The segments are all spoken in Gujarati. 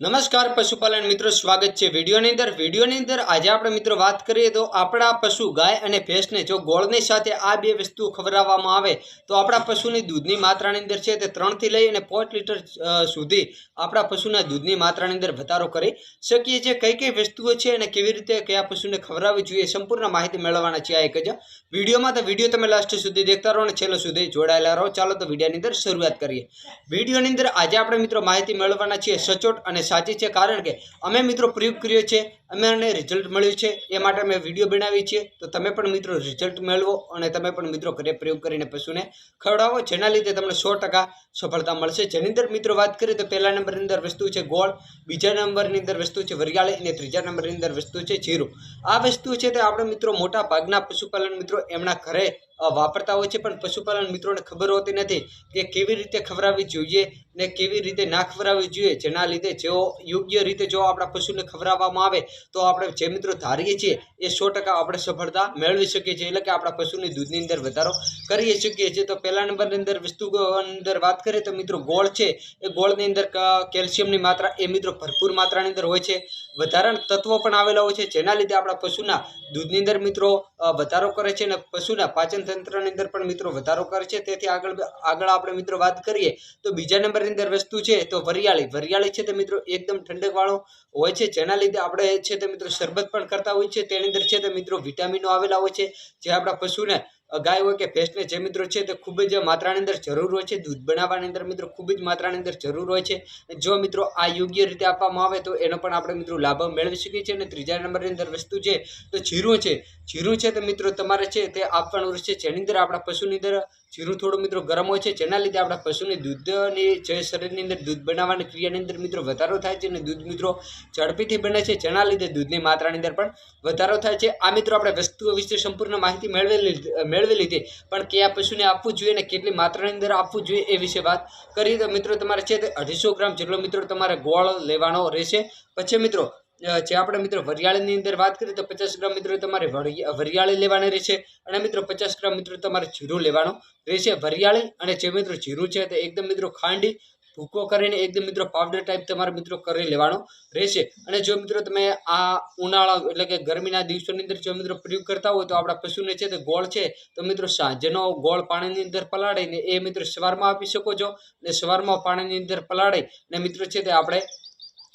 નમસ્કાર પશુપાલન મિત્રો, સ્વાગત છે વિડીયોની અંદર. વિડીયોની અંદર આજે આપણે મિત્રો વાત કરીએ તો આપણા પશુ ગાય અને ભેંસને જો ગોળની સાથે આ બે વસ્તુઓ ખવડાવવામાં આવે, તો આપણા પશુની દૂધની માત્રાની અંદર છે તે ત્રણથી લઈ અને પાંચ લીટર સુધી આપણા પશુના દૂધની માત્રાની અંદર વધારો કરી શકીએ છીએ. કઈ કઈ વસ્તુઓ છે અને કેવી રીતે કયા પશુને ખવડાવવી જોઈએ સંપૂર્ણ માહિતી મેળવવાના છે આ એક જ વિડીયોમાં. તો વીડિયો તમે લાસ્ટ સુધી દેખતા રહો અને છેલ્લો સુધી જોડાયેલા રહો. ચાલો તો વિડીયોની અંદર શરૂઆત કરીએ. વિડીયોની અંદર આજે આપણે મિત્રો માહિતી મેળવવાના છીએ સચોટ અને સાચી છે કારણ કે અમે મિત્રો પ્રયોગ કર્યો છે અમને રિઝલ્ટ મળ્યું છે, એ માટે અમે વીડિયો બનાવી છીએ તો તમે પણ મિત્રો રિઝલ્ટ મેળવો અને તમે પણ મિત્રો ઘરે પ્રયોગ કરીને પશુને ખવડાવો, જેના લીધે તમને સો સફળતા મળશે. જેની અંદર મિત્રો વાત કરીએ તો પહેલા નંબરની અંદર વસ્તુ છે ગોળ, બીજા નંબરની અંદર વસ્તુ છે વરિયાળી અને ત્રીજા નંબરની અંદર વસ્તુ છે જીરું. આ વસ્તુ છે તે આપણે મિત્રો મોટા ભાગના પશુપાલન મિત્રો એમના ઘરે વાપરતા હોય છે, પણ પશુપાલન મિત્રોને ખબર હોતી નથી કે કેવી રીતે ખવડાવવી જોઈએ ને કેવી રીતે ના ખવડાવવી જોઈએ. જેના લીધે જેઓ યોગ્ય રીતે જો આપણા પશુને ખવડાવવામાં આવે, તો આપણે જે મિત્રો ધારીએ છીએ, એ સો ટકા આપણે સફળતા મેળવી શકીએ છીએ. એટલે કે આપણા પશુની દૂધની અંદર વધારો કરી શકીએ છીએ. તો પહેલા નંબરની અંદર વસ્તુ અંદર વાત કરીએ, તો મિત્રો ગોળ છે. એ ગોળની અંદર કેલ્શિયમની માત્રા, એ મિત્રો ભરપૂર માત્રાની અંદર હોય છે. વધારાના તત્વો પણ આવેલા હોય છે. જેના લીધે આપણા પશુના દૂધની અંદર મિત્રો વધારો કરે છે અને પશુના પાચન તંત્રની અંદર પણ મિત્રો વધારો કરે છે તેથી આગળ આગળ આપણે મિત્રો વાત કરીએ તો બીજા નંબરની અંદર વસ્તુ છે તો વરિયાળી. વરિયાળી છે તે મિત્રો એકદમ ઠંડકવાળો હોય છે. જેના લીધે આપણે છે તે મિત્રો શરબત પણ કરતા હોય છે તેની અંદર છે તે મિત્રો વિટામિનો આવેલા હોય છે. જે આપણા પશુને ગાય હોય કે ભેંસને જે મિત્રો છે તે ખૂબ જ માત્રાની અંદર જરૂર હોય છે, દૂધ બનાવવાની અંદર મિત્રો ખૂબ જ માત્રાની અંદર જરૂર હોય છે. જો મિત્રો આ યોગ્ય રીતે આપવામાં આવે તો એનો પણ આપણે મિત્રો લાભ મેળવી શકીએ છીએ. અને ત્રીજા નંબરની અંદર વસ્તુ છે, તો જીરું છે. જીરું છે તો મિત્રો તમારે છે તે આપવાનું રહેશે. જેની અંદર આપણા પશુની અંદર જીરું થોડું મિત્રો ગરમ હોય છે, જેના લીધે આપણા પશુની દૂધની જે શરીરની અંદર દૂધ બનાવવાની ક્રિયાની અંદર મિત્રો વધારો થાય છે અને દૂધ મિત્રો ઝડપીથી બને છે, જેના લીધે દૂધની માત્રાની અંદર પણ વધારો થાય છે. આ મિત્રો આપણે વસ્તુઓ વિશે સંપૂર્ણ માહિતી મેળવી લીધી મેળવી લીધી. પણ કયા પશુને આપવું જોઈએ અને કેટલી માત્રાની અંદર આપવું જોઈએ એ વિશે વાત કરીએ તો મિત્રો, તમારે છે તે અઢીસો ગ્રામ જેટલો મિત્રો તમારે ગોળ લેવાનો રહેશે. પછી મિત્રો જે આપણે મિત્રો વરિયાળીની અંદર વાત કરીએ તો પચાસ ગ્રામ મિત્રો તમારે વરિયા- વરિયાળી લેવાની રહેશે અને મિત્રો પચાસ ગ્રામ મિત્રો તમારે જીરું લેવાનું રહેશે. વરિયાળી અને જે મિત્રો જીરું છે તે એકદમ મિત્રો ખાંડી ભૂકો કરીને એકદમ મિત્રો પાવડર ટાઈપ તમારે મિત્રો કરી લેવાનો રહેશે. અને જો મિત્રો તમે આ ઉનાળા એટલે કે ગરમીના દિવસોની અંદર જો મિત્રો પ્રયોગ કરતા હોય તો આપણા પશુને છે તે ગોળ છે તો મિત્રો સાંજનો ગોળ પાણીની અંદર પલાળીને એ મિત્રો સવારમાં આપી શકો છો. અને સવારમાં પાણીની અંદર પલાળી અને મિત્રો છે તે આપણે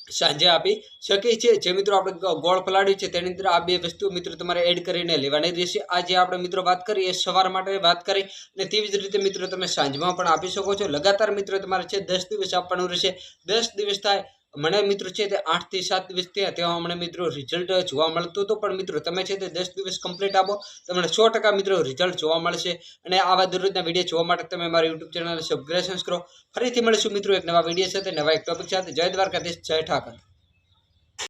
સાંજે આપી શકીએ છીએ. જે મિત્રો આપણે ગોળ પલાળ્યું છે તેની અંદર આ બે વસ્તુ મિત્રો તમારે એડ કરીને લેવાની રહેશે. આ જે આપણે મિત્રો વાત કરી, એ સવાર માટે વાત કરી અને તેવી જ રીતે મિત્રો તમે સાંજમાં પણ આપી શકો છો. લગાતાર મિત્રો તમારે છે દસ દિવસ આપવાનું રહેશે. દસ દિવસ થાય મને મિત્રો છે તે આઠથી સાત દિવસ થયા તેમાં મને મિત્રો રિઝલ્ટ જોવા મળતું હતું. પણ મિત્રો, તમે છે તે દસ દિવસ કમ્પ્લીટ આપો, તમને સો ટકા મિત્રો રિઝલ્ટ જોવા મળશે. અને આવા દરરોજના વીડિયો જોવા માટે તમે મારી યુટ્યુબ ચેનલને સબસ્ક્રાઇબ કરો. ફરીથી મળીશું મિત્રો એક નવા વીડિયો સાથે, નવા એક ટોપિક સાથે. જય દ્વારકાધીશ, જય ઠાકર.